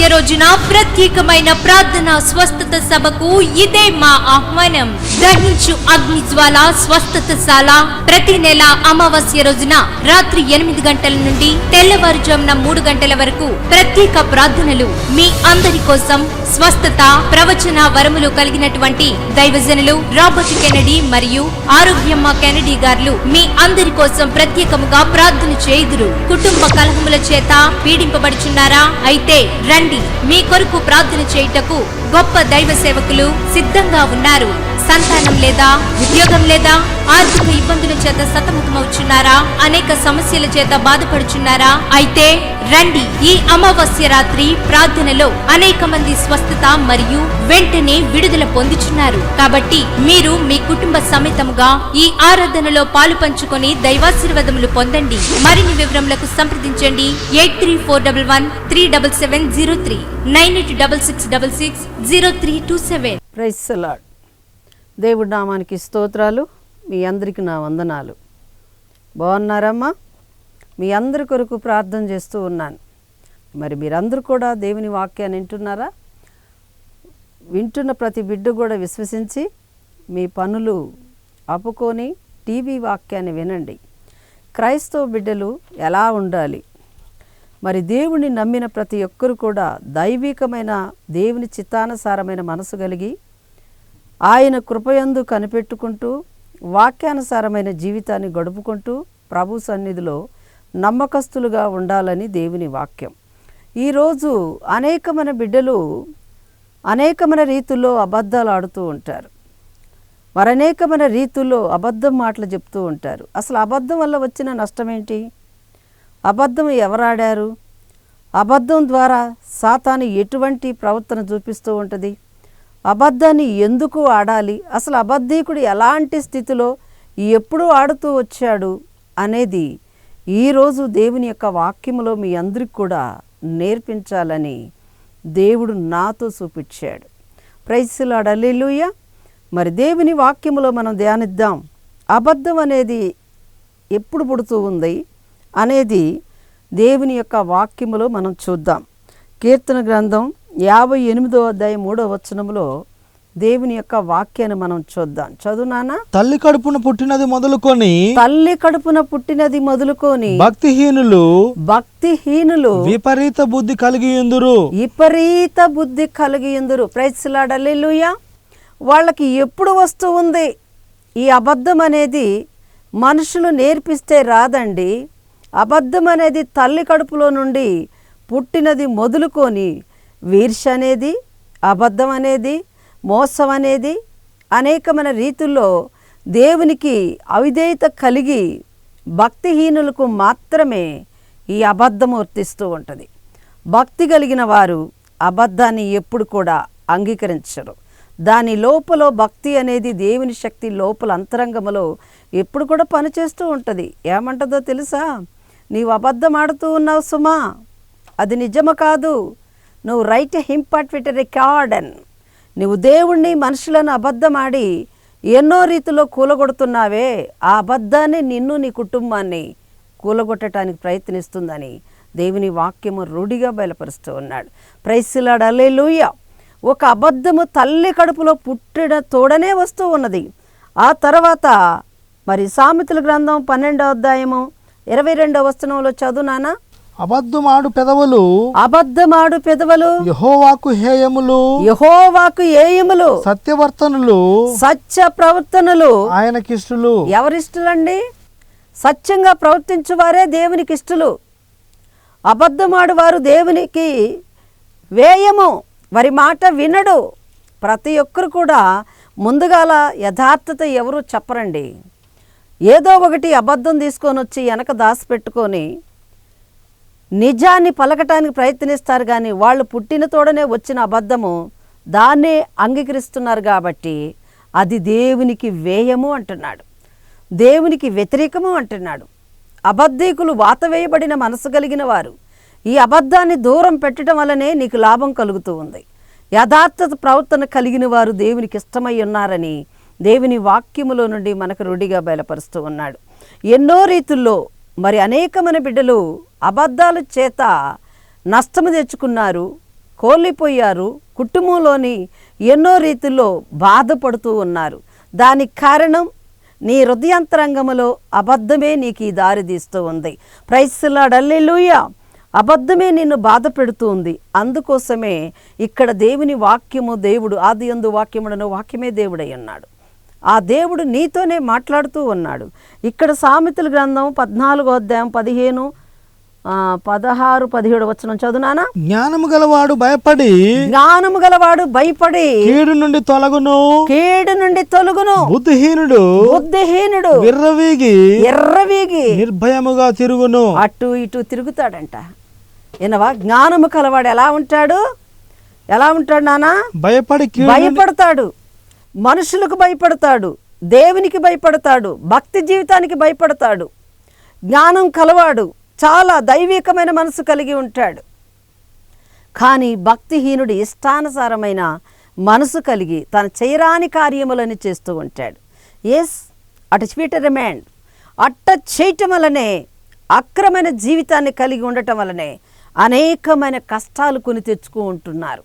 అమావాస్య రోజున ప్రత్యేకమైన ప్రార్థన స్వస్థత సభకు ఇదే మా ఆహ్వానం. దహించు అగ్ని జ్వాల స్వస్థత శాల ప్రతి నెల అమావాస్య రోజున రాత్రి ఎనిమిది గంటల నుండి తెల్లవారుజామున మూడు గంటల వరకు ప్రత్యేక ప్రార్థనలు మీ అందరి కోసం స్వస్థత ప్రవచన వరములు కలిగినటువంటి దైవజనులు రాబర్ట్ కెనడీ మరియు ఆరోగ్యమ్మ కెనడీ గారు మీ అందరి కోసం ప్రత్యేకముగా ప్రార్థన చేయుదురు. కుటుంబ కలహముల చేత పీడింపబడుచున్నారా? అయితే రండి. మీ కొరకు ప్రార్థన చేయుటకు గొప్ప దైవ సేవకులు సిద్ధంగా ఉన్నారు. సంతానం లేదా ఉద్యోగం లేదా ఆర్థిక ఇబ్బందుల చేత సతమతమవుచున్నారా? అనేక సమస్యల చేత బాధపడుచున్నారా? అయితే రండి ఈ అమావాస్య రాత్రి ప్రార్థనలో అనేక మంది స్వస్థత మరియు వెంటనే విడుదల పొందుచున్నారు. కాబట్టి మీరు మీ కుటుంబ సమేతంగా ఈ ఆరాధనలో పాలు పంచుకొని దైవాశీర్వాదములు పొందండి. మరిన్ని వివరములకు సంప్రదించండి. Eight three four double one three double seven zero three. Nine eight double six double six zero three two seven. Praise దేవుడి నామానికి స్తోత్రాలు. మీ అందరికి నా వందనాలు. బాగున్నారమ్మా? మీ అందరి కొరకు ప్రార్థన చేస్తూ ఉన్నాను. మరి మీరందరూ కూడా దేవుని వాక్యాన్ని వింటున్నారా? వింటున్న ప్రతి బిడ్డ కూడా విశ్వసించి మీ పనులు అప్పుకొని టీవీ వాక్యాన్ని వినండి. క్రైస్తవ బిడ్డలు ఎలా ఉండాలి? మరి దేవుని నమ్మిన ప్రతి ఒక్కరు కూడా దైవికమైన దేవుని చిత్తానుసారమైన మనసు కలిగి ఆయన కృపయందు కనిపెట్టుకుంటూ వాక్యానుసారమైన జీవితాన్ని గడుపుకుంటూ ప్రభు సన్నిధిలో నమ్మకస్తులుగా ఉండాలని దేవుని వాక్యం. ఈరోజు అనేకమైన బిడ్డలు అనేకమైన రీతుల్లో అబద్ధాలు ఆడుతూ ఉంటారు. మరనేకమైన అనేకమైన రీతుల్లో అబద్ధం మాటలు చెప్తూ ఉంటారు. అసలు అబద్ధం వల్ల వచ్చిన నష్టం ఏంటి అబద్ధం ఎవరాడారు? అబద్ధం ద్వారా సాతాను ఎటువంటి ప్రవర్తన చూపిస్తూ ఉంటుంది? అబద్ధాన్ని ఎందుకు ఆడాలి? అసలు అబద్ధీకుడు ఎలాంటి స్థితిలో ఎప్పుడు ఆడుతూ వచ్చాడు అనేది ఈరోజు దేవుని యొక్క వాక్యములో మీ అందరికి కూడా నేర్పించాలని దేవుడు నాతో చూపించాడు. ప్రైస్లాడల్లేలుయ్య మరి దేవుని వాక్యములో మనం ధ్యానిద్దాం. అబద్ధం అనేది ఎప్పుడు పుడుతూ ఉంది అనేది దేవుని యొక్క వాక్యములో మనం చూద్దాం. కీర్తన గ్రంథం యాభై ఎనిమిదో అధ్యాయం మూడో వచనములో దేవుని యొక్క వాక్యాన్ని మనం చూద్దాం. చదువునానా తల్లి కడుపున పుట్టినది మొదలుకొని తల్లి కడుపున పుట్టినది మొదలుకొని భక్తిహీనులు భక్తిహీనులు విపరీత బుద్ధి కలిగి ఉందురు విపరీత బుద్ధి కలిగి ఎందురు? ప్రైస్లాడలేలుయా వాళ్ళకి ఎప్పుడు వస్తూ ఉంది? ఈ అబద్ధం అనేది మనుషులు నేర్పిస్తే రాదండి. అబద్ధం అనేది తల్లి కడుపులో నుండి పుట్టినది మొదలుకొని వీర్ష అనేది అబద్ధం అనేది మోసం అనేది అనేకమైన రీతుల్లో దేవునికి అవిధేయత కలిగి భక్తిహీనులకు మాత్రమే ఈ అబద్ధం వర్తిస్తూ ఉంటుంది. భక్తి కలిగిన వారు అబద్ధాన్ని ఎప్పుడు కూడా అంగీకరించరు. దాని లోపల భక్తి అనేది దేవుని శక్తి లోపల అంతరంగములో ఎప్పుడు కూడా పనిచేస్తూ ఉంటుంది. ఏమంటుందో తెలుసా? నీవు అబద్ధం ఆడుతూ ఉన్నావు సుమా. అది నిజము కాదు. నువ్వు రైట్ హింపట్ విట్ రికార్డన్ నువ్వు దేవుణ్ణి మనుషులను అబద్ధమాడి ఎన్నో రీతిలో కూలగొడుతున్నావే. ఆ అబద్ధాన్ని నిన్ను నీ కుటుంబాన్ని కూలగొట్టడానికి ప్రయత్నిస్తుందని దేవుని వాక్యము రూఢిగా బయలుపరుస్తూ ఉన్నాడు. ప్రైసిలాడు లూయ ఒక అబద్ధము తల్లి కడుపులో పుట్టిన తోడనే వస్తూ ఉన్నది. ఆ తర్వాత మరి సామెతల గ్రంథం పన్నెండో అధ్యాయము ఇరవై రెండో వచనంలో చదువునానా అబద్ధమాడు పెదవులు అబద్ధమాడు పెదవులు యహోవాకు హేయములు యహోవాకు ఏయములు సత్యవర్తనులు సత్య ప్రవర్తనలు ఆయనకిష్టులు ఎవరిష్టలండి? సత్యంగా ప్రవర్తించువారే దేవునికి ఇష్టలు అబద్ధమాడు వారు దేవునికి వేయము. వారి మాట వినడు. ప్రతి ఒక్కరు కూడా ముందుగాల యథార్థత ఎవరు చెప్పరండి. ఏదో ఒకటి అబద్ధం తీసుకొని వచ్చి వెనక దాచిపెట్టుకొని నిజాన్ని పలకటానికి ప్రయత్నిస్తారు కానీ వాళ్ళు పుట్టిన తోడనే వచ్చిన అబద్ధము దాన్నే అంగీకరిస్తున్నారు కాబట్టి అది దేవునికి వేయము అంటున్నాడు. దేవునికి వ్యతిరేకము అంటున్నాడు. అబద్ధీకులు వాత వేయబడిన మనసు కలిగిన వారు ఈ అబద్ధాన్ని దూరం పెట్టడం వల్లనే నీకు లాభం కలుగుతూ ఉంది. యథార్థత ప్రవర్తన కలిగిన వారు దేవునికి ఇష్టమై ఉన్నారని దేవుని వాక్యములో నుండి మనకు రుడిగా బయలుపరుస్తూ ఉన్నాడు. ఎన్నో రీతుల్లో మరి అనేకమైన బిడ్డలు అబద్ధాల చేత నష్టము తెచ్చుకున్నారు కోల్పోయారు కుటుంబంలోని ఎన్నో రీతిలో బాధపడుతూ ఉన్నారు. దానికి కారణం నీ హృదయాంతరంగములో అబద్ధమే నీకు ఈ దారి తీస్తూ ఉంది. ప్రైస్లాడల్లెలుయ అబద్ధమే నిన్ను బాధ పెడుతూ ఉంది. అందుకోసమే ఇక్కడ దేవుని వాక్యము దేవుడు ఆది ఎందు వాక్యముడను వాక్యమే దేవుడై ఉన్నాడు. ఆ దేవుడు నీతోనే మాట్లాడుతూ ఉన్నాడు. ఇక్కడ సామెతల గ్రంథం పద్నాలుగో అధ్యాయం పదిహేను పదహారు పదిహేడు వచ్చిన చదువునానా జ్ఞానము గలవాడు భయపడి జ్ఞానము గలవాడు భయపడి కీడు నుండి తొలగును. కీడు నుండి తొలుగును. బుద్ధిహీనుడు బుద్ధిహీనుడు విర్రవీగి ఎర్రవీగి నిర్భయముగా తిరుగును. అటు ఇటు తిరుగుతాడంట. వినవా జ్ఞానము కలవాడు ఎలా ఉంటాడు? ఎలా ఉంటాడు నానా? భయపడి భయపడతాడు. మనుషులకు భయపడతాడు దేవునికి భయపడతాడు భక్తి జీవితానికి భయపడతాడు. జ్ఞానం కలవాడు చాలా దైవికమైన మనసు కలిగి ఉంటాడు. కానీ భక్తిహీనుడు ఇష్టానుసారమైన మనసు కలిగి తన చేయరాని కార్యములని చేస్తూ ఉంటాడు. ఎస్ అటు స్వీటరమాండ్ అట్ట చేయటం వలనే అక్రమైన జీవితాన్ని కలిగి ఉండటం వలనే అనేకమైన కష్టాలు కొని తెచ్చుకు ఉంటున్నారు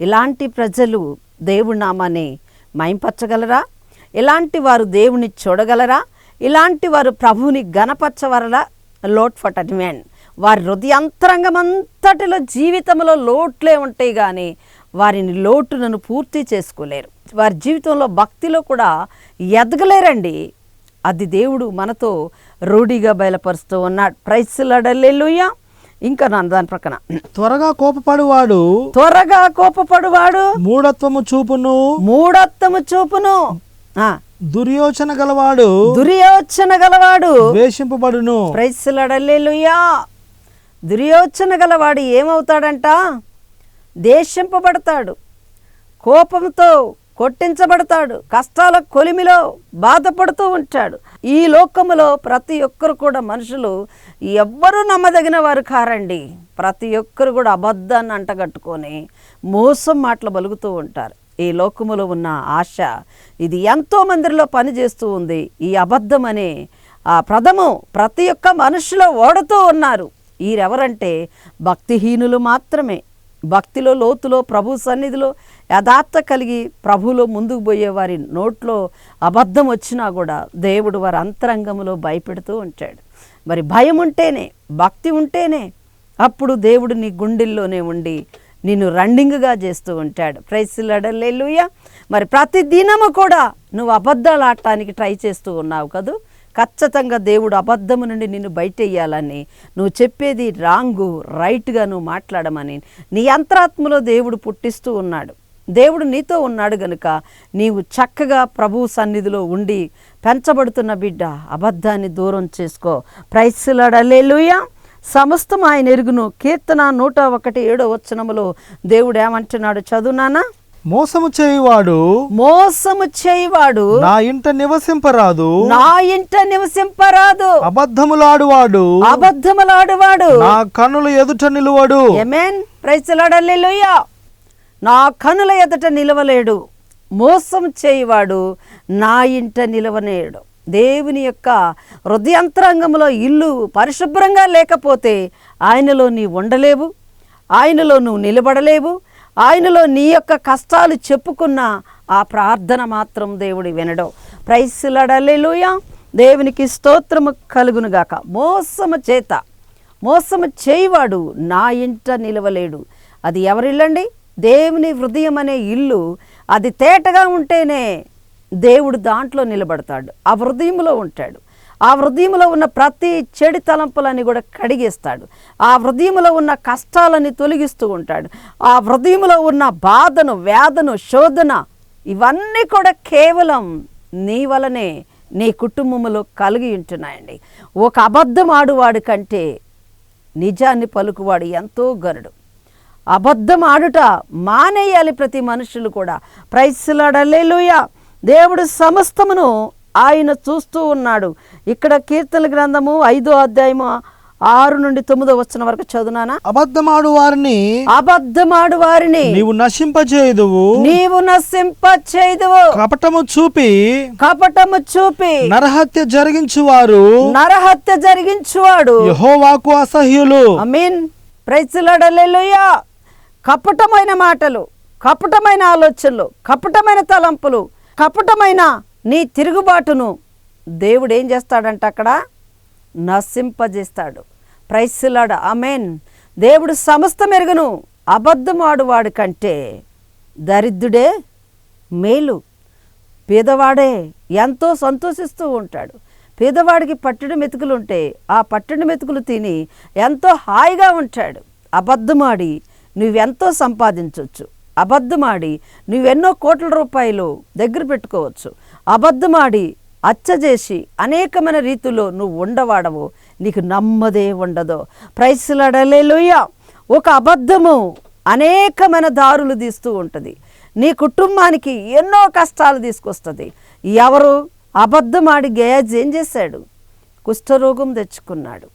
ఇలాంటి ప్రజలు దేవుడి నామాన్ని మైంపరచగలరా ఇలాంటి వారు దేవుని చూడగలరా? ఇలాంటి వారు ప్రభువుని గణపరచవరలా లోట్ ఫట్ మ్యాన్ వారి హృదయాంతరంగమంతటిలో జీవితంలో లోట్లే ఉంటాయి కానీ వారిని లోటులను పూర్తి చేసుకోలేరు. వారి జీవితంలో భక్తిలో కూడా ఎదగలేరండి. అది దేవుడు మనతో రూఢిగా బయలుపరుస్తూ ఉన్నాడు. ప్రైస్లడల్లెలుయ్య ఇంకా నా దాని ప్రక్కన. త్వరగా కోపపడువాడు త్వరగా కోపపడువాడు మూఢత్వము చూపును మూఢత్వము చూపును. ఆ, దుర్యోచన గలవాడు దుర్యోచన గలవాడు ద్వేషింపబడును. ప్రైస్లడల్లేలుయా దుర్యోచన గలవాడు ఏమవుతాడంట? దేశింపబడతాడు కోపంతో కొట్టించబడతాడు. కష్టాల కొలిమిలో బాధపడుతూ ఉంటాడు. ఈ లోకములో ప్రతి ఒక్కరు కూడా మనుషులు ఎవ్వరూ నమ్మదగిన వారు కారండి. ప్రతి ఒక్కరు కూడా అబద్ధాన్ని అంటగట్టుకొని మోసం మాటలు బలుగుతూ ఉంటారు. ఈ లోకములో ఉన్న ఆశ ఇది ఎంతో మందిలో పనిచేస్తూ ఉంది. ఈ అబద్ధం అనే ఆ ప్రథమం ప్రతి ఒక్క మనుషులో ఓడుతూ ఉన్నారు. వీరెవరంటే భక్తిహీనులు మాత్రమే. భక్తిలో లోతులో ప్రభు సన్నిధిలో యథార్థ కలిగి ప్రభులో ముందుకు పోయే వారి నోట్లో అబద్ధం వచ్చినా కూడా దేవుడు వారి అంతరంగంలో భయపెడుతూ ఉంటాడు. మరి భయం ఉంటేనే భక్తి ఉంటేనే అప్పుడు దేవుడు నీ గుండెల్లోనే ఉండి నిన్ను రన్నింగ్గా చేస్తూ ఉంటాడు. ప్రైస్లడల్లేలుయ్య మరి ప్రతి దినము కూడా నువ్వు అబద్ధాలు ఆడటానికి ట్రై చేస్తూ ఉన్నావు కదూ? ఖచ్చితంగా దేవుడు అబద్ధము నుండి నిన్ను బయటెయ్యాలని. నువ్వు చెప్పేది రాంగు రైట్గా నువ్వు మాట్లాడమని. నీ అంతరాత్మలో దేవుడు పుట్టిస్తూ ఉన్నాడు. దేవుడు నీతో ఉన్నాడు గనుక నీవు చక్కగా ప్రభు సన్నిధిలో ఉండి పెంచబడుతున్న బిడ్డ అబద్ధాన్ని దూరం చేసుకో. ప్రైస్లాడలేలుయ సమస్తం ఆయన ఎరుగును. కీర్తన నూట ఒకటి ఏడో వచనములో దేవుడు ఏమంటున్నాడు? చదువునానా మోసము చేయువాడు మోసము చేయవాడు నా ఇంట నివసింపరాదు. నా ఇంట నివసింపరాదు. అబద్ధములాడువాడు. అబద్ధములాడువాడు. నా కన్నుల ఎదుట నిలువడు. ఎమెన్ ప్రైసలాడల్లేలుయ్యా నా కనుల ఎదుట నిలవలేడు. మోసం చేయవాడు నా ఇంట నిలవనేడు దేవుని యొక్క హృదయంతరంగంలో ఇల్లు పరిశుభ్రంగా లేకపోతే ఆయనలో నీ ఉండలేవు. ఆయనలో నువ్వు నిలబడలేవు. ఆయనలో నీ యొక్క కష్టాలు చెప్పుకున్న ఆ ప్రార్థన మాత్రం దేవుడు వినడం. ప్రైస్లడలేలుయా దేవునికి స్తోత్రము కలుగునుగాక మోసము చేత మోసము చేయవాడు నా ఇంట నిలవలేడు. అది ఎవరిల్లండి? దేవుని హృదయం అనే ఇల్లు అది తేటగా ఉంటేనే దేవుడు దాంట్లో నిలబడతాడు. ఆ హృదయంలో ఉంటాడు. ఆ హృదయంలో ఉన్న ప్రతి చెడు తలంపులని కూడా కడిగేస్తాడు. ఆ హృదయంలో ఉన్న కష్టాలని తొలగిస్తూ ఉంటాడు. ఆ హృదయంలో ఉన్న బాధను వేదను శోధన ఇవన్నీ కూడా కేవలం నీ వలనే నీ కుటుంబంలో కలిగి ఉంటున్నాయండి. ఒక అబద్ధం ఆడువాడు కంటే నిజాన్ని పలుకువాడు ఎంతో గరుడు. అబద్ధం ఆడుట మానేయాలి ప్రతి మనుషులు కూడా. ప్రైస్లాడలేలుయ దేవుడు సమస్తమును ఆయన చూస్తూ ఉన్నాడు. ఇక్కడ కీర్తన గ్రంథము ఐదో అధ్యాయము ఆరు నుండి తొమ్మిదో వచ్చిన వరకు చదువునానా? అబద్ధమాడు వారిని అబద్ధమాడు వారిని నీవు నశింపచేయుదువు. నీవు నశింప చేదువు కపటము చూపి కపటము చూపి నరహత్య జరిగించువారు. నరహత్య జరిగించువాడు. యహోవాకు అసహ్యులు. ఐ మీన్ ప్రైజ్లాడలేలుయా కపటమైన మాటలు కపటమైన ఆలోచనలు కపటమైన తలంపులు కపటమైన నీ తిరుగుబాటును దేవుడు ఏం చేస్తాడంట అక్కడ? నశింపజేస్తాడు. ప్రైస్లాడ అమెన్ దేవుడు సమస్త మెరుగును అబద్ధమాడువాడు కంటే దరిద్రుడే మేలు. పేదవాడే ఎంతో సంతోషిస్తూ ఉంటాడు. పేదవాడికి పట్టుడు మెతుకులు ఉంటే ఆ పట్టుడు మెతుకులు తిని ఎంతో హాయిగా ఉంటాడు. అబద్ధమాడి నువ్వెంతో సంపాదించవచ్చు అబద్ధమాడి నువ్వెన్నో కోట్ల రూపాయలు దగ్గర పెట్టుకోవచ్చు. అబద్ధమాడి అచ్చజేసి అనేకమైన రీతిలో నువ్వు ఉండవాడవు. నీకు నమ్మదే ఉండదు. ప్రైస్లాడలేలుయ్య ఒక అబద్ధము అనేకమైన దారులు తీస్తూ ఉంటుంది. నీ కుటుంబానికి ఎన్నో కష్టాలు తీసుకొస్తుంది. ఎవరు అబద్ధమాడి గేజ్ ఏం చేశాడు? కుష్ఠరోగం తెచ్చుకున్నాడు.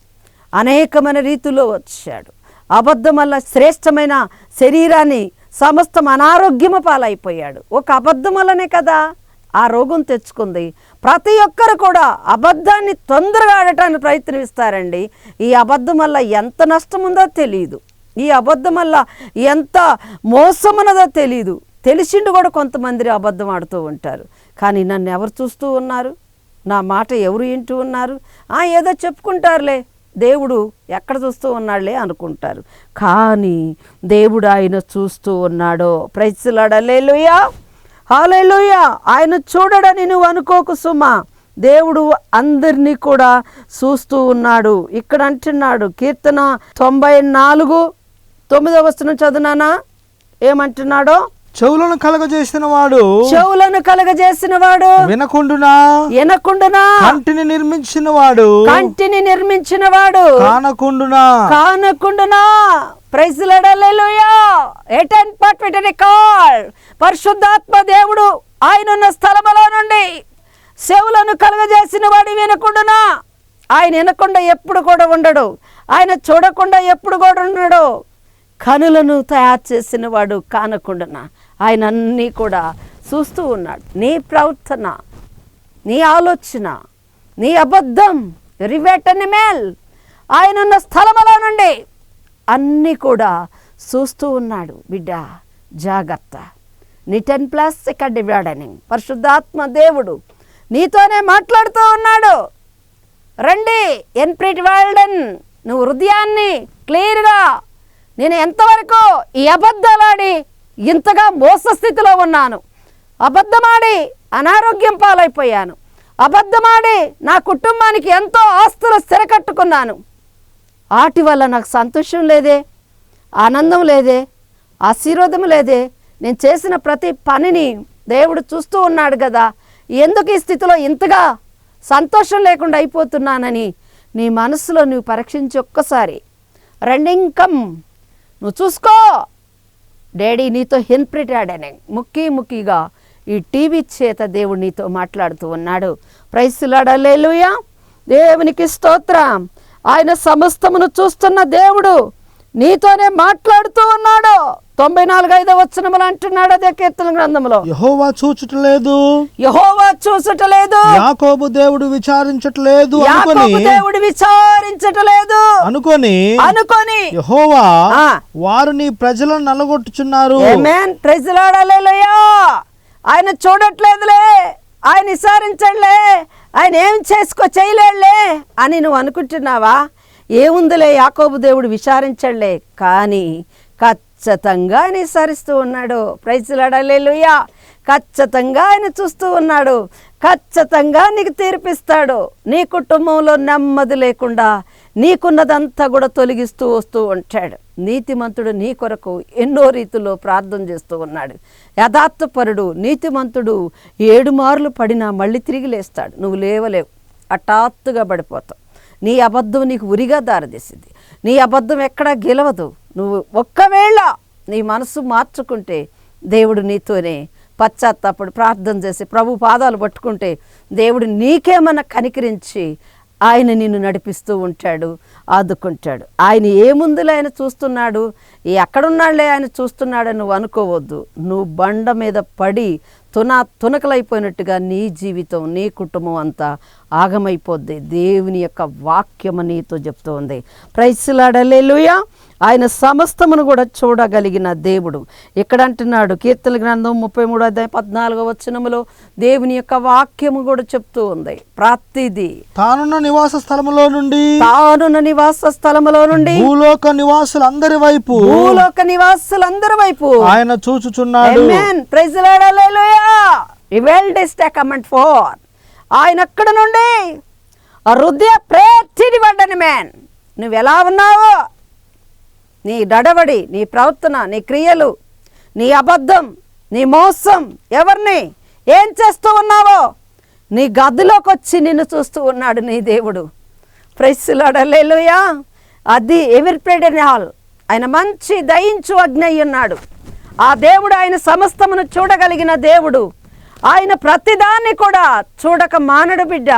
అనేకమైన రీతిలో వచ్చాడు. అబద్ధం వల్ల శ్రేష్టమైన శరీరాన్ని సమస్తం అనారోగ్యము పాలైపోయాడు. ఒక అబద్ధం వల్లనే కదా ఆ రోగం తెచ్చుకుంది. ప్రతి ఒక్కరు కూడా అబద్ధాన్ని తొందరగా ఆడటానికి ప్రయత్నిస్తారండి. ఈ అబద్ధం వల్ల ఎంత నష్టం ఉందో తెలియదు ఈ అబద్ధం వల్ల ఎంత మోసమున్నదో తెలియదు తెలిసిండు కూడా కొంతమంది అబద్ధం ఆడుతూ ఉంటారు. కానీ నన్ను ఎవరు చూస్తూ ఉన్నారు? నా మాట ఎవరు వింటూ ఉన్నారు? ఆ ఏదో చెప్పుకుంటారులే. దేవుడు ఎక్కడ చూస్తూ ఉన్నాడులే అనుకుంటారు. కానీ దేవుడు ఆయన చూస్తూ ఉన్నాడో. ప్రైజ్లాడలేలుయా హాలేలుయా ఆయన చూడడని నువ్వు అనుకోకు సుమా. దేవుడు అందరినీ కూడా చూస్తూ ఉన్నాడు. ఇక్కడ అంటున్నాడు కీర్తన తొంభై నాలుగు తొమ్మిదవ వస్తున్న చదువునానా? ఏమంటున్నాడో? చెవులను కలగజేసిన వాడు చెవులను కలగజేసిన వాడు వినకుండునా? వినకుండునా? కంటిని నిర్మించిన వాడు కంటిని నిర్మించిన వాడు కానకుండునా? కానకుండునా ప్రైజ్లడలేలుయా ఎటెన్ పాట్ కాల్ పరిశుద్ధాత్మ దేవుడు ఆయన ఉన్న స్థలములో నుండి చెవులను కలగజేసిన వాడు వినకుండునా? ఆయన వినకుండా ఎప్పుడు కూడా ఉండడు. ఆయన చూడకుండా ఎప్పుడు కూడా ఉండడు. కనులను తయారు చేసిన వాడు కానకుండానా? ఆయన అన్నీ కూడా చూస్తూ ఉన్నాడు. నీ ప్రవర్తన నీ ఆలోచన నీ అబద్ధం రివేటని మేల్ ఆయన ఉన్న స్థలములో నుండి అన్నీ కూడా చూస్తూ ఉన్నాడు. బిడ్డ జాగ్రత్త. నీ టెన్ ప్లస్ ఇక్కడ డివైడనింగ్ పరిశుద్ధాత్మ దేవుడు నీతోనే మాట్లాడుతూ ఉన్నాడు. రండి ఎన్ప్రిట్ వాల్డన్ నువ్వు హృదయాన్ని క్లియర్గా నేను ఎంతవరకు ఈ అబద్ధాలాడి ఇంతగా మోస స్థితిలో ఉన్నాను. అబద్ధమాడి అనారోగ్యం పాలైపోయాను. అబద్ధమాడి నా కుటుంబానికి ఎంతో ఆస్తులు స్థిరకట్టుకున్నాను వాటి వల్ల నాకు సంతోషం లేదే ఆనందం లేదే ఆశీర్వాదం లేదే. నేను చేసిన ప్రతి పనిని దేవుడు చూస్తూ ఉన్నాడు కదా. ఎందుకు ఈ స్థితిలో ఇంతగా సంతోషం లేకుండా అయిపోతున్నానని నీ మనసులో నువ్వు పరీక్షించి ఒక్కసారి రెండింకం నువ్వు చూసుకో డాడీ నీతో హెల్ప్రిటాడని ముక్కి ముక్కిగా ఈ టీవీ చేత దేవుడు నీతో మాట్లాడుతూ ఉన్నాడు. ప్రైసులాడలేలుయా దేవునికి స్తోత్రం. ఆయన సమస్తమును చూస్తున్న దేవుడు నీతోనే మాట్లాడుతూ ఉన్నాడు. తొంభై నాలుగు ఐదో వచ్చినములు అంటున్నాడు అదే కీర్తన గ్రంథంలో యహోవా చూచుటలేదు. యహోవా చూసటలేదు యాకోబు దేవుడు విచారించట్లేదు అనుకొని దేవుడు విచారించటలేదు. అనుకొని అనుకొని యహోవా. వారు నీ ప్రజలను నలగొట్టుచున్నారు. ఆమేన్ ప్రైజ్ లాడాలేలయ్యా ఆయన చూడట్లేదులే. ఆయన విచారించడులే ఆయన ఏం చేసుకో చేయలేడులే అని నువ్వు అనుకుంటున్నావా? ఏముందిలే యాకోబు దేవుడు విచారించడలే కానీ ఖచ్చితంగా ఆయన విచారిస్తూ ఉన్నాడు. ప్రైజులాడలేలుయ్యా ఖచ్చితంగా ఆయన చూస్తూ ఉన్నాడు. ఖచ్చితంగా నీకు తీర్పిస్తాడు. నీ కుటుంబంలో నెమ్మది లేకుండా నీకున్నదంతా కూడా తొలగిస్తూ వస్తూ ఉంటాడు. నీతిమంతుడు నీ కొరకు ఎన్నో రీతిలో ప్రార్థన చేస్తూ ఉన్నాడు. యథార్థపరుడు నీతిమంతుడు ఏడు మార్లు పడినా మళ్ళీ తిరిగి లేస్తాడు. నువ్వు లేవలేవు. హఠాత్తుగా పడిపోతావు. నీ అబద్ధం నీకు ఉరిగా దారితీసింది. నీ అబద్ధం ఎక్కడా గెలవదు. నువ్వు ఒక్కవేళ నీ మనసు మార్చుకుంటే దేవుడు నీతోనే పశ్చాత్తాపడు ప్రార్థన చేసి ప్రభు పాదాలు పట్టుకుంటే దేవుడు నీకేమన్నా కనికరించి ఆయన నిన్ను నడిపిస్తూ ఉంటాడు ఆదుకుంటాడు. ఆయన ఏముందులే ఆయన చూస్తున్నాడు ఎక్కడున్నాడులే ఆయన చూస్తున్నాడని నువ్వు అనుకోవద్దు. నువ్వు బండ మీద పడి తున తునకలైపోయినట్టుగా నీ జీవితం నీ కుటుంబం అంతా ఆగమైపోద్ది దేవుని యొక్క వాక్యము నీతో చెప్తూ ఉంది ప్రైస్లాడలేలుయా ఆయన సమస్తమును కూడా చూడగలిగిన దేవుడు ఇక్కడ అంటున్నాడు కీర్తన గ్రంథం ముప్పై మూడు అధ్యాయం పద్నాలుగో వచనములో దేవుని యొక్క వాక్యము కూడా చెప్తూ ఉంది ప్రతిదీ తానున్న నివాస స్థలములో నుండి తానున్న నివాస స్థలములో నుండి భూలోక నివాసులందరి వైపు భూలోక నివాసులందరి వైపు ఆయన చూచుచున్నాడు Amen. Praise the Lord. Hallelujah. ఆయన అక్కడ నుండి ఆ హృదయ ప్రేర్చిని పడ్డని మ్యాన్ నువ్వు ఎలా ఉన్నావో? నీ నడవడి నీ ప్రవర్తన నీ క్రియలు నీ అబద్ధం నీ మోసం ఎవరిని? ఏం చేస్తూ ఉన్నావో? నీ గదిలోకి వచ్చి నిన్ను చూస్తూ ఉన్నాడు నీ దేవుడు. ప్రెస్సులాడలేలుయా అది ఎవరి హాల్. ఆయన మంచి దయించు అగ్ని ఉన్నాడు ఆ దేవుడు ఆయన సమస్తమును చూడగలిగిన దేవుడు. ఆయన ప్రతిదాన్ని కూడా చూడక మానడు బిడ్డ.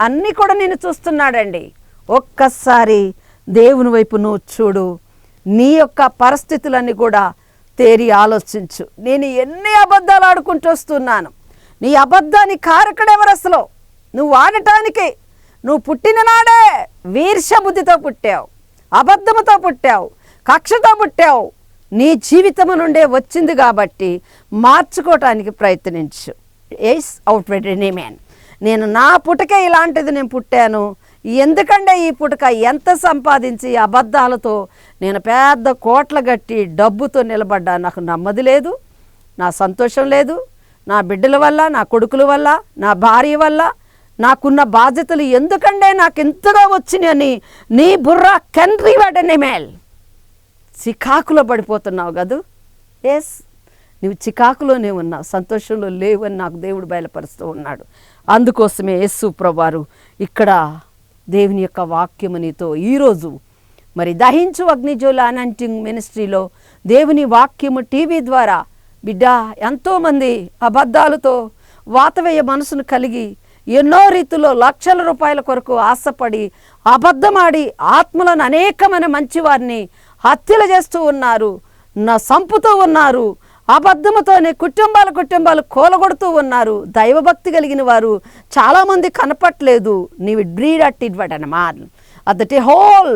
అన్నీ కూడా నేను చూస్తున్నాడండి. ఒక్కసారి దేవుని వైపు నువ్వు చూడు. నీ యొక్క పరిస్థితులన్నీ కూడా తేరి ఆలోచించు. నేను ఎన్ని అబద్ధాలు ఆడుకుంటూ వస్తున్నాను. నీ అబద్ధాన్ని కారకుడెవరు అసలు? నువ్వు ఆడటానికి. నువ్వు పుట్టిన నాడే వీర్షబుద్ధితో పుట్టావు. అబద్ధముతో పుట్టావు. కక్షతో పుట్టావు. నీ జీవితము నుండే వచ్చింది కాబట్టి మార్చుకోవటానికి ప్రయత్నించు. ఎయిస్ అవుట్ ఎనీ మ్యాన్ నేను నా పుటకే ఇలాంటిది నేను పుట్టాను. ఎందుకంటే ఈ పుటక ఎంత సంపాదించి అబద్ధాలతో నేను పెద్ద కోట్ల గట్టి డబ్బుతో నిలబడ్డా నాకు నమ్మది లేదు నా సంతోషం లేదు నా బిడ్డల వల్ల నా కొడుకుల వల్ల నా భార్య వల్ల నాకున్న బాధ్యతలు ఎందుకంటే నాకు ఎంతగా వచ్చినాయని నీ బుర్ర కెన్రీ వాడనే మేల్ చికాకులో పడిపోతున్నావు కదూ? ఎస్ నువ్వు చికాకులోనే ఉన్నావు సంతోషంలో లేవని నాకు దేవుడు బయలుపరుస్తూ ఉన్నాడు. అందుకోసమే యేసు ప్రభువారు ఇక్కడ దేవుని యొక్క వాక్యము నీతో ఈరోజు మరి దహించు అగ్నిజోల అనంటింగ్ మినిస్ట్రీలో దేవుని వాక్యము టీవీ ద్వారా బిడ్డ ఎంతోమంది అబద్ధాలతో వాతవేయ మనసును కలిగి ఎన్నో రీతిలో లక్షల రూపాయల కొరకు ఆశపడి అబద్ధమాడి ఆత్మలను అనేకమైన మంచివారిని హత్యలు చేస్తూ ఉన్నారు నా సంపుతూ ఉన్నారు అబద్ధముతోనే కుటుంబాల కుటుంబాలు కూలగొడుతూ ఉన్నారు. దైవభక్తి కలిగిన వారు చాలామంది కనపట్లేదు నీవు breed at it would అదటి whole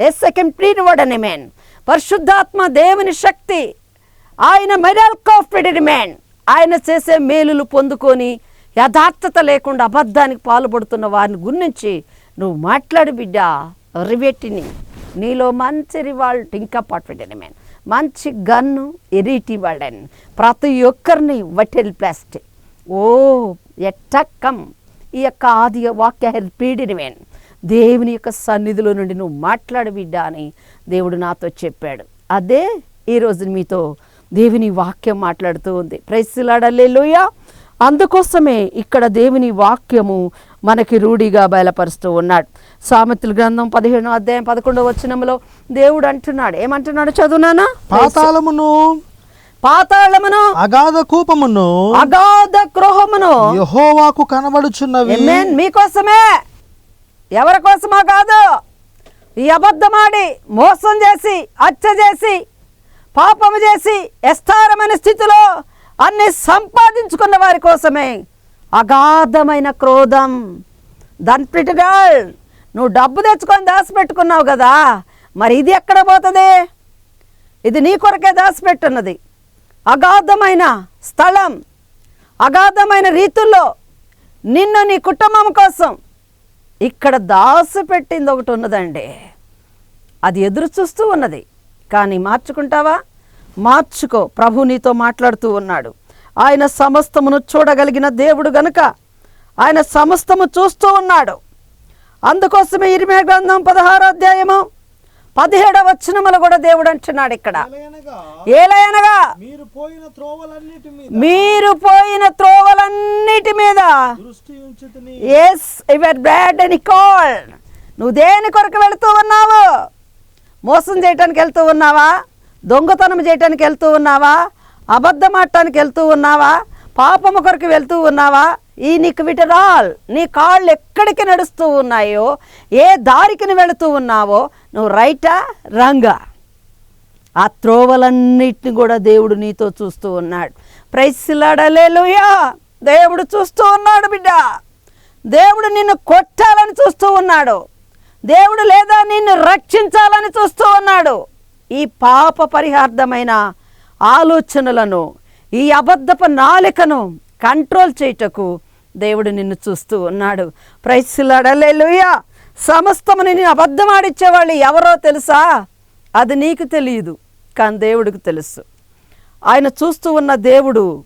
S second breed would man పరిశుద్ధాత్మ దేవుని శక్తి. ఆయన మెడల్ కాఫ్టెడ్ మ్యాన్ ఆయన చేసే మేలులు పొందుకొని యథార్థత లేకుండా అబద్ధానికి పాల్పడుతున్న వారిని గురించి నువ్వు మాట్లాడు బిడ్డ. రివెట్టిని నీలో మంచి రివాల్ట్ ఇంకా పాటుపెట్టిన మ్యాన్ మంచి గన్ను ఎరిటి వాడని ప్రతి ఒక్కరిని వటెల్ ప్లాస్టిక్ ఓ ఎట్టక్కం. ఈ యొక్క ఆది వాక్య పీడిని దేవుని యొక్క సన్నిధిలో నుండి నువ్వు మాట్లాడు బిడ్డ అని దేవుడు నాతో చెప్పాడు. అదే ఈరోజు మీతో దేవుని వాక్యం మాట్లాడుతూ ఉంది. ప్రైస్లాడలేలుయా అందుకోసమే ఇక్కడ దేవుని వాక్యము మనకి రూఢిగా బయలుపరుస్తూ ఉన్నాడు. సామెతల గ్రంథం పదిహేను అధ్యాయం పదకొండవ వచనంలో దేవుడు అంటున్నాడు. ఏమంటున్నాడు చదువునానా? పాతాళమును పాతాళమును అగాధ కూపమును అగాధ గృహమును. యహోవాకు కనబడుచున్నవి. మీకోసమే. ఎవరి కోసమో కాదు ఈ అబద్ధమాడి మోసం చేసి హత్య చేసి పాపము చేసి ఎస్తారమైన స్థితిలో అన్ని సంపాదించుకున్న వారి కోసమే. అగాధమైన క్రోధం. దన్పిటిగా నువ్వు డబ్బు తెచ్చుకొని దాచిపెట్టుకున్నావు కదా మరి ఇది ఎక్కడ పోతుంది? ఇది నీ కొరకే దాచిపెట్టున్నది. అగాధమైన స్థలం అగాధమైన రీతుల్లో నిన్ను నీ కుటుంబం కోసం ఇక్కడ దాచిపెట్టింది ఒకటి ఉన్నదండి. అది ఎదురు చూస్తూ ఉన్నది. కానీ మార్చుకుంటావా? మార్చుకో. ప్రభు నీతో మాట్లాడుతూ ఉన్నాడు. ఆయన సమస్తమును చూడగలిగిన దేవుడు గనుక ఆయన సమస్తము చూస్తూ ఉన్నాడు. అందుకోసమే ఇరిమే గ్రంథం పదహారో అధ్యాయము పదిహేడవ వచనములు కూడా దేవుడు అంటున్నాడు ఇక్కడ. ఏలయనగా మీరు పోయిన త్రోవలన్నిటి మీద మీరు పోయిన త్రోవలన్నిటి ఎస్ కాల్ నువ్వు దేని కొరకు వెళుతూ ఉన్నావు? మోసం చేయటానికి వెళ్తూ ఉన్నావా? దొంగతనం చేయటానికి వెళ్తూ ఉన్నావా? అబద్ధం ఆడటానికి వెళ్తూ ఉన్నావా? పాపము కొరకు వెళ్తూ ఉన్నావా? ఈ నీకు విటరాల్ నీ కాళ్ళు ఎక్కడికి నడుస్తూ ఉన్నాయో ఏ దారికి నువ్వు వెళుతూ ఉన్నావో నువ్వు రైటా? రంగా. ఆ త్రోవలన్నిటిని కూడా దేవుడు నీతో చూస్తూ ఉన్నాడు. ప్రైస్లాడలేలుయా దేవుడు చూస్తూ ఉన్నాడు బిడ్డ. దేవుడు నిన్ను కొట్టాలని చూస్తూ ఉన్నాడు. దేవుడు లేదా నిన్ను రక్షించాలని చూస్తూ ఉన్నాడు. ఈ పాప పరిహార్థమైన ఆలోచనలను ఈ అబద్ధపు నాలికను కంట్రోల్ చేయుటకు దేవుడు నిన్ను చూస్తూ ఉన్నాడు. ప్రైస్లాడలేలుయా సమస్తముని నేను అబద్ధం ఆడిచ్చేవాళ్ళు ఎవరో తెలుసా? అది నీకు తెలియదు కానీ దేవుడికి తెలుసు. ఆయన చూస్తూ ఉన్న దేవుడు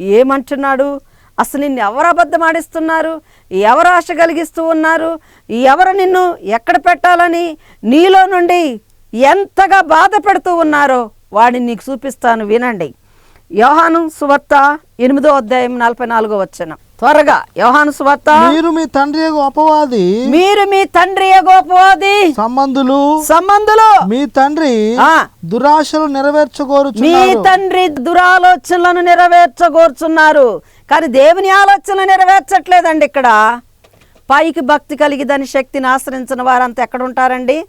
ఏమంటున్నాడు? అసలు నిన్ను ఎవరు అబద్ధం ఆడిస్తున్నారు ఎవరు ఆశ కలిగిస్తూ ఉన్నారు? ఎవరు నిన్ను ఎక్కడ పెట్టాలని నీలో నుండి ఎంతగా బాధ పెడుతూ ఉన్నారో వాడిని నీకు చూపిస్తాను వినండి. యోహాను సువార్త ఎనిమిదో అధ్యాయం నలభై నాలుగో వచ్చిన త్వరగా యోహాను సువార్త. మీరు మీ తండ్రి అపవాది. మీరు మీ తండ్రి గోపవాది సంబంధులు. సంబంధులు. మీ తండ్రి ఆ. దురాశలు మీ నెరవేర్చుకోరుచున్నారు తండ్రి దురాలోచనలను నెరవేర్చగోర్చున్నారు. కానీ దేవుని ఆలోచనలు నెరవేర్చట్లేదండి ఇక్కడ. పైకి భక్తి కలిగి దాని శక్తిని ఆశ్రయించిన వారంతా ఎక్కడ ఉంటారండి?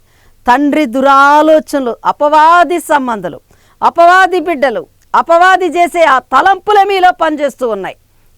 తండ్రి దురాలోచనలు అపవాది సంబంధాలు. అపవాది బిడ్డలు అపవాది చేసే ఆ తలంపుల మీలో పనిచేస్తూ ఉన్నాయి.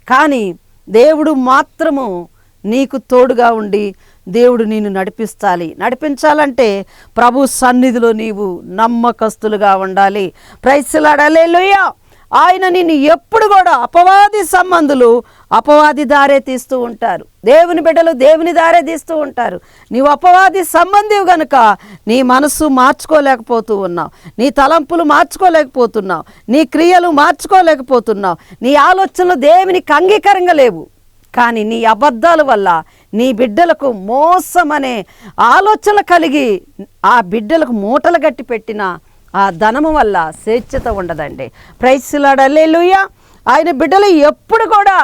కానీ దేవుడు మాత్రము నీకు తోడుగా ఉండి దేవుడు నిన్ను నడిపిస్తాలి. నడిపించాలంటే ప్రభు సన్నిధిలో నీవు నమ్మకస్తులుగా ఉండాలి. ప్రైస్లాడలేలుయ్యా ఆయన నిన్ను ఎప్పుడు కూడా అపవాది సంబంధులు అపవాది దారే తీస్తూ ఉంటారు. దేవుని బిడ్డలు దేవుని దారే తీస్తూ ఉంటారు. నీవు అపవాది సంబంధివు గనుక నీ మనస్సు మార్చుకోలేకపోతూ ఉన్నావు. నీ తలంపులు మార్చుకోలేకపోతున్నావు. నీ క్రియలు మార్చుకోలేకపోతున్నావు. నీ ఆలోచనలు దేవునికి అంగీకారంగా లేవు. కానీ నీ అబద్ధాల వల్ల నీ బిడ్డలకు మోసం అనే ఆలోచన కలిగి ఆ బిడ్డలకు మూటలు గట్టి పెట్టిన ఆ ధనము వల్ల స్వేచ్ఛత ఉండదండి. ప్రైస్లాడల్లేలుయ్య ఆయన బిడ్డలు ఎప్పుడు కూడా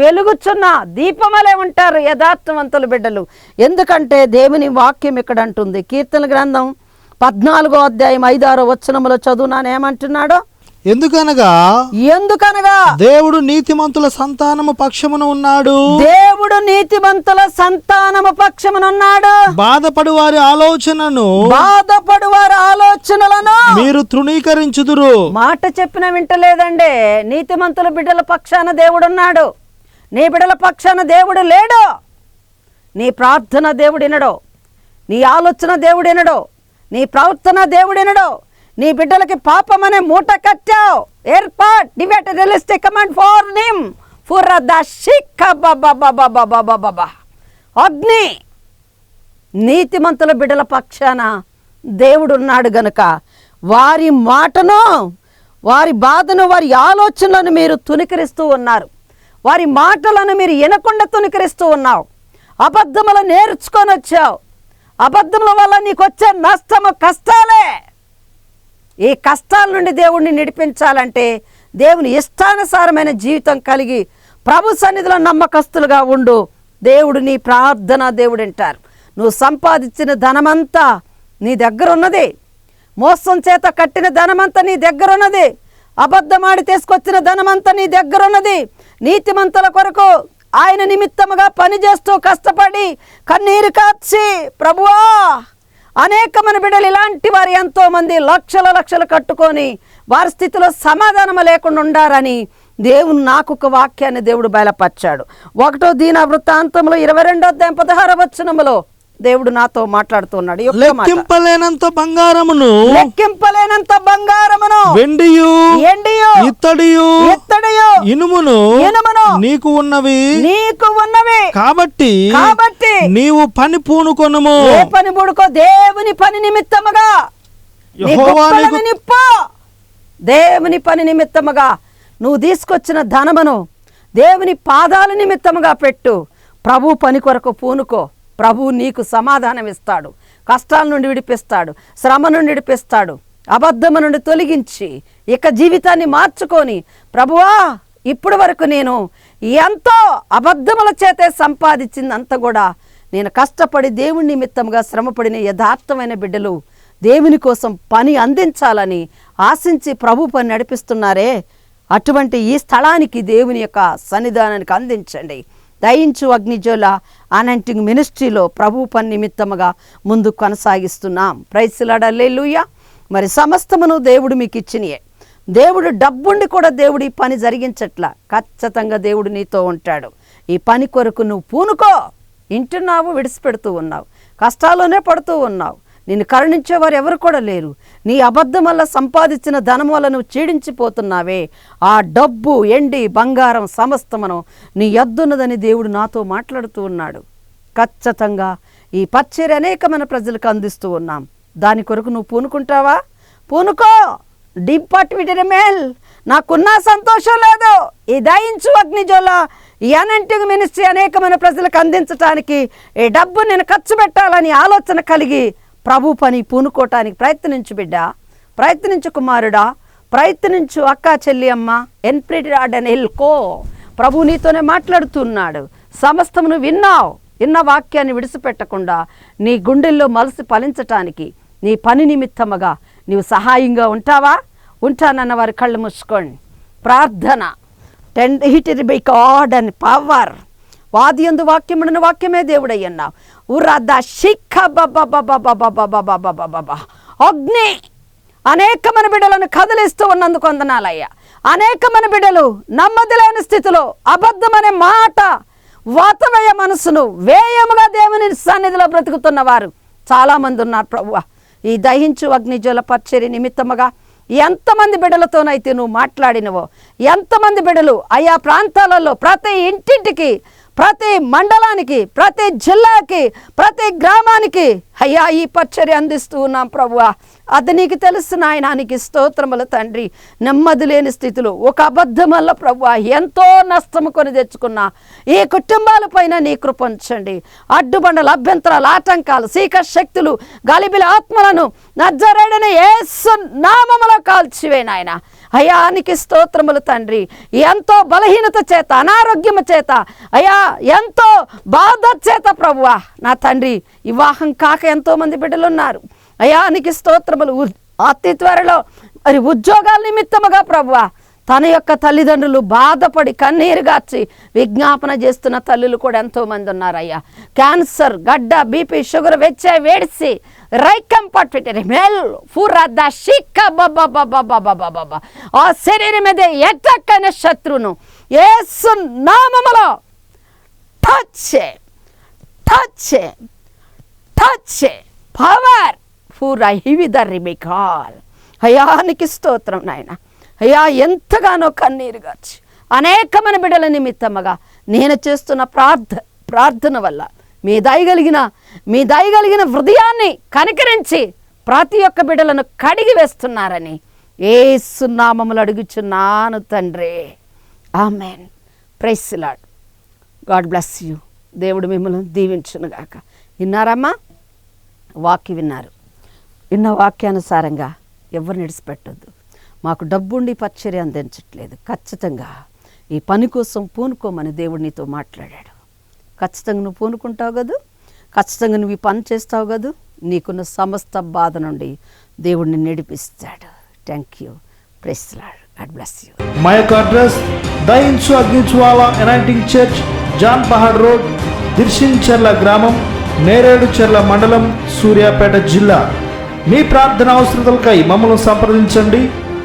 వెలుగుచున్న దీపమలే ఉంటారు యథార్థవంతుల బిడ్డలు. ఎందుకంటే దేవుని వాక్యం ఇక్కడ అంటుంది. కీర్తన గ్రంథం పద్నాలుగో అధ్యాయం ఐదారో వచనములో చదువునాను. ఏమంటున్నాడో? ఎందుకనగా? ఎందుకనగా? దేవుడు నీతిమంతుల సంతానము పక్షమున ఉన్నాడు. దేవుడు నీతిమంతుల సంతానము పక్షమునున్నాడు బాధపడు వారి ఆలోచనను బాధపడు వారి ఆలోచనలను మీరు తృణీకరించుదురు. మాట చెప్పిన వింటలేదండి. నీతిమంతుల బిడ్డల పక్షాన దేవుడున్నాడు. నీ బిడ్డల పక్షాన దేవుడు లేడు. నీ ప్రార్థన దేవుడినడో. నీ ఆలోచన దేవుడినడో. నీ ప్రవర్తన దేవుడినడో. నీ బిడ్డలకి పాపం అనే మూట కట్టావు. ఏర్పాట్. డిబేట్ రియలిస్టిక్ కమాండ్ ఫార్ నిమ్. ఫుర్ ద షిక్ అగ్ని. నీతిమంతుల బిడ్డల పక్షాన దేవుడున్నాడు గనుక వారి మాటను వారి బాధను వారి ఆలోచనలను మీరు తునికరిస్తూ ఉన్నారు. వారి మాటలను మీరు వినకుండా తునికరిస్తూ ఉన్నావు. అబద్ధములు నేర్చుకొని వచ్చావు. అబద్ధముల వల్ల నీకు వచ్చే నష్టము కష్టాలే. ఈ కష్టాల నుండి దేవుణ్ణి నడిపించాలంటే దేవుని ఇష్టానుసారమైన జీవితం కలిగి ప్రభు సన్నిధిలో నమ్మకస్తులుగా ఉండు. దేవుడు నీ ప్రార్థన దేవుడు అంటారు. నువ్వు సంపాదించిన ధనమంతా నీ దగ్గర ఉన్నది. మోసం చేత కట్టిన ధనమంతా నీ దగ్గర ఉన్నది. అబద్ధమాడి తీసుకొచ్చిన ధనమంతా నీ దగ్గర ఉన్నది. నీతిమంతుల కొరకు ఆయన నిమిత్తముగా పనిచేస్తూ కష్టపడి కన్నీరు కాచి ప్రభువా! అనేక మన బిడ్డలు ఇలాంటి వారు ఎంతో మంది లక్షల లక్షలు కట్టుకొని వారి స్థితిలో సమాధానం లేకుండా ఉండారని దేవుని నాకు ఒక వాక్యాన్ని దేవుడు బయలుపరిచాడు. ఒకటో దీన వృత్తాంతంలో ఇరవై రెండో అధ్యాయం పదహార వచనములో దేవుడు నాతో మాట్లాడుతున్నాడు. లెక్కింపలేనంత బంగారమును లెక్కింపలేనంత బంగారమును వెండియు ఎండియు ఇత్తడియు ఎత్తడియు ఇనుమును ఇనుమును నీకు ఉన్నవి. నీకు ఉన్నవి. కాబట్టి కాబట్టి నీవు పని పూనుకొనుము. ఏ పని పుడుకో దేవుని పని నిమిత్తముగా. నిప్పు దేవుని పని నిమిత్తముగా. నువ్వు తీసుకొచ్చిన ధనమును దేవుని పాదాల నిమిత్తముగా పెట్టు. ప్రభు పని కొరకు పూనుకో. ప్రభు నీకు సమాధానం ఇస్తాడు. కష్టాల నుండి విడిపిస్తాడు. శ్రమ నుండి విడిపిస్తాడు. అబద్ధము నుండి తొలగించి ఇక జీవితాన్ని మార్చుకొని ప్రభువా ఇప్పుడు వరకు నేను ఎంతో అబద్ధముల చేతే సంపాదించిందంతా కూడా నేను కష్టపడి దేవుని నిమిత్తంగా శ్రమపడిన యథార్థమైన బిడ్డలు దేవుని కోసం పని అందించాలని ఆశించి ప్రభు పని నడిపిస్తున్నారే. అటువంటి ఈ స్థలానికి దేవుని యొక్క సన్నిధానానికి అందించండి. దయించు అగ్నిజోల అనంటింగ్ మినిస్ట్రీలో ప్రభు పని నిమిత్తముగా ముందు కొనసాగిస్తున్నాం. ప్రైస్లాడల్లేలుయ్య మరి సమస్తమును దేవుడు మీకు ఇచ్చినయే దేవుడు డబ్బుండి కూడా దేవుడు ఈ పని జరిగించట్లా. ఖచ్చితంగా దేవుడు నీతో ఉంటాడు. ఈ పని కొరకు నువ్వు పూనుకో. ఇంటున్నావు విడిచిపెడుతూ ఉన్నావు. కష్టాల్లోనే పడుతూ ఉన్నావు. నిన్ను కరుణించేవారు ఎవరు కూడా లేరు. నీ అబద్ధం వల్ల సంపాదించిన ధనం వల్ల నువ్వు చీడించిపోతున్నావే. ఆ డబ్బు ఎండి బంగారం సమస్తమనం నీ ఎద్దున్నదని దేవుడు నాతో మాట్లాడుతూ ఉన్నాడు. ఖచ్చితంగా ఈ పచ్చరి అనేకమైన ప్రజలకు అందిస్తూ ఉన్నాం. దాని కొరకు నువ్వు పూనుకుంటావా? పూనుకో! Department male! నాకున్న సంతోషం లేదు. ఈ దయించు అగ్నిజోల ఈ అనంటింగ్ మినిస్ట్రీ అనేకమైన ప్రజలకు అందించడానికి ఈ డబ్బు నేను ఖర్చు పెట్టాలని ఆలోచన కలిగి ప్రభు పని పూనుకోవటానికి ప్రయత్నించు బిడ్డ. ప్రయత్నించు కుమారుడా. ప్రయత్నించు అక్క చెల్లి అమ్మ. ఎన్ప్రిడాడన్ ఎల్కో ప్రభు నీతోనే మాట్లాడుతున్నాడు. సమస్తమును విన్నావు. విన్న వాక్యాన్ని విడిచిపెట్టకుండా నీ గుండెల్లో మలసి ఫలించటానికి నీ పని నిమిత్తముగా నీవు సహాయంగా ఉంటావా? ఉంటానన్న వారి కళ్ళు మూసుకోండి. ప్రార్థన. Ten hit by God and power వాది ఎందు వాక్యముడిన వాక్యమే దేవుడయ్యన్నావు ఉరద శిఖ అగ్ని అనేక మన బిడ్డలను కదిలిస్తూ ఉన్నందుకు వందనాలయ్యా అనేకమైన బిడ్డలు నమ్మదిలేని స్థితిలో అబద్ధమనే మాట వాతమయ మనసును వేయముగా దేవుని సన్నిధిలో బ్రతుకుతున్నవారు చాలామంది ఉన్నారు ప్రభువ ఈ దహించు అగ్ని జ్వలపర్చరి నిమిత్తముగా ఎంతమంది బిడ్డలతోనైతే నువ్వు మాట్లాడినవో ఎంతమంది బిడ్డలు ఆయా ప్రాంతాలలో ప్రతి ఇంటింటికి ప్రతి మండలానికి ప్రతి జిల్లాకి ప్రతి గ్రామానికి అయ్యా ఈ పచ్చడి అందిస్తూ ఉన్నాం ప్రభువా. అది నీకు తెలుసు నాయన నీకు స్తోత్రముల తండ్రి. నెమ్మది లేని స్థితిలో ఒక అబద్ధం వల్ల ప్రభువా ఎంతో నష్టము కొని తెచ్చుకున్నా. ఈ కుటుంబాలపైన నీ కృపంచండి అడ్డుబండలు అభ్యంతరాలు ఆటంకాలు సీక శక్తులు గలిబిల ఆత్మలను నజ్జరేడని ఏసు నామములో కాల్చివే నాయన. అయానికి స్తోత్రములు తండ్రి. ఎంతో బలహీనత చేత అనారోగ్యము చేత అయ్యా ఎంతో బాధ చేత ప్రభువా నా తండ్రి వివాహం కాక ఎంతో మంది బిడ్డలు ఉన్నారు. అయ్యా నీకు స్తోత్రములు. అతి త్వరలో మరి ఉద్యోగాల నిమిత్తముగా ప్రభువా తన యొక్క తల్లిదండ్రులు బాధపడి కన్నీరు గార్చి విజ్ఞాపన చేస్తున్న తల్లులు కూడా ఎంతో మంది ఉన్నారయ్యా. క్యాన్సర్ గడ్డ బీపీ షుగర్ వెచ్చే వేడిసి రైకం పట్టుటరి మేల్ ఫురద షిక్క బాబా ఆ శరీరం మీద ఎట్టక్కన శత్రును ఏసు నామములో టచ్ టచ్ టచ్ పవర్ ఫూర్ హివిదర్రి బికాల్ అయానికి స్తోత్రం నాయన. అయ్యా ఎంతగానో కన్నీరు గార్చి. అనేకమైన బిడ్డల నిమిత్తముగా నేను చేస్తున్న ప్రార్థ ప్రార్థన వల్ల మీ దయగలిగిన మీ దయగలిగిన హృదయాన్ని కనికరించి ప్రతి ఒక్క బిడ్డలను కడిగి వేస్తున్నారని ఏసునామములు అడుగుచున్నాను తండ్రి. Amen. Praise Lord God bless you. దేవుడు మిమ్మల్ని దీవించునుగాక. విన్నారమ్మా? వాక్య విన్నారు. విన్న వాక్యానుసారంగా ఎవరు నిడిచిపెట్టొద్దు. మాకు డబ్బుండి పచ్చరి అందించట్లేదు. ఖచ్చితంగా ఈ పని కోసం పూనుకోమని దేవుడు నీతో మాట్లాడాడు. ఖచ్చితంగా నువ్వు పూనుకుంటావు కదూ? ఖచ్చితంగా నువ్వు ఈ పని చేస్తావు కదూ? నీకున్న సమస్త బాధ నుండి దేవుడిని నడిపిస్తాడు. Thank you praise Lord God bless you మా యొక్క అడ్రస్ దయించు అగ్నిజ్వాల anointing church Jan Pahad road Dirsincherla గ్రామం. నేరేడుచెర్ల మండలం సూర్యాపేట జిల్లా. మీ ప్రార్థన అవసరతలకై మమ్మల్ని సంప్రదించండి.